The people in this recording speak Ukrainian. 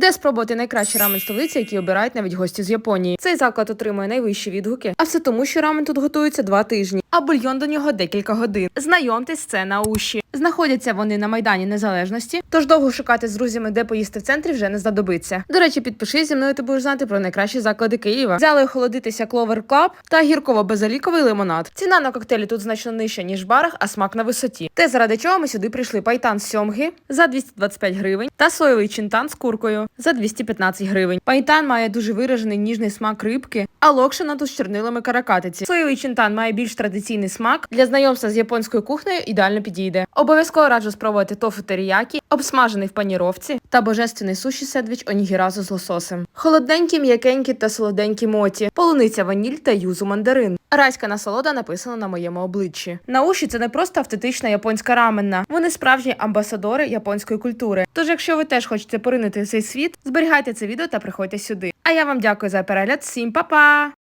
де спробувати найкращий рамен столиці, який обирають навіть гості з Японії. Цей заклад отримує найвищі відгуки, а все тому, що рамен тут готується два тижні, а бульйон до нього декілька годин. Знайомтесь, це на уші. Знаходяться вони на майдані Незалежності, тож довго шукати з друзями, де поїсти в центрі, вже не знадобиться. До речі, підпишись зі мною, ти будеш знати про найкращі заклади Києва. Взяли охолодитися Clover Club та гірково-безаліковий лимонад. Ціна на коктейлі тут значно нижча ніж в барах, а смак на висоті. Те, заради чого ми сюди прийшли пайтан з сьомги за 225 гривень та соєвий чинтан з куркою за 215 гривень. Пайтан має дуже виражений ніжний смак рибки, а локшина тут з чорнилами каракатиці. Соєвий чинтан має більш традиційний смак. Для знайомства з японською кухнею ідеально підійде. Обов'язково раджу спробувати тофу теріякі, обсмажений в паніровці та божественний суші сендвіч онігіразу з лососем. Холодненькі, м'якенькі та солоденькі моті, полуниця ваніль та юзу мандарин. Райська насолода написана на моєму обличчі. Науші це не просто автентична японська раменна. Вони справжні амбасадори японської культури. Тож, якщо ви теж хочете поринити цей світ, зберігайте це відео та приходьте сюди. А я вам дякую за перегляд. Всім па-па!